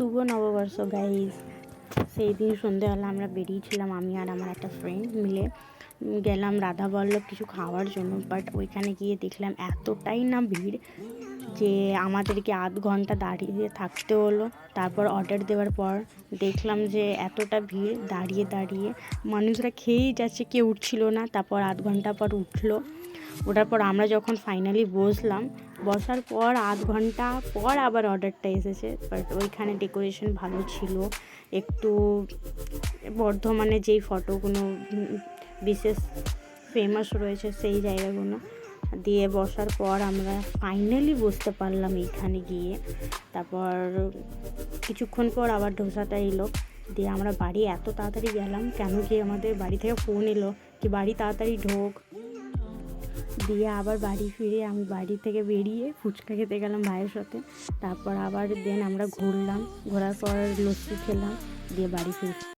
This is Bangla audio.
শুভ নববর্ষ গাইজ সেই দিন সন্ধ্যেবেলা আমরা বেরিয়েছিলাম, আমি আর আমার একটা ফ্রেন্ড মিলে। গেলাম রাধা বল্লভ কিছু খাওয়ার জন্য বাট ওইখানে গিয়ে দেখলাম এতটাই না ভিড় যে আমাদেরকে আধ ঘণ্টা দাঁড়িয়ে থাকতে হলো। তারপর অর্ডার দেওয়ার পর দেখলাম যে এতটা ভিড়, দাঁড়িয়ে দাঁড়িয়ে মানুষরা খেয়েই যাচ্ছে, কেউ উঠছিল না। তারপর আধ ঘণ্টা পর উঠল। ওঠার পর আমরা যখন ফাইনালি বসলাম, বসার পর আধ ঘণ্টা পর আবার অর্ডারটা এসেছে। বাট ওইখানে ডেকোরেশন ভালো ছিল। একটু বর্ধমানে যেই ফটোগুলো বিশেষ ফেমাস রয়েছে সেই জায়গাগুলো, দিয়ে বসার পর আমরা ফাইনালি বসতে পারলাম এইখানে গিয়ে। তারপর কিছুক্ষণ পর আবার ডোসাটা এলো। দিয়ে আমরা বাড়ি এত তাড়াতাড়ি গেলাম, কেন কি আমাদের বাড়ি থেকে ফোন এলো, কি বাড়ি তাড়াতাড়ি ঢোক দিয়ে আবার বাড়ি ফিরে আমি বাড়ি থেকে বেরিয়ে ফুচকা খেতে গেলাম ভাইয়ের সাথে। তারপর আবার দেন আমরা ঘুরলাম, ঘোরার পর লস্যি খেলাম, দিয়ে বাড়ি ফির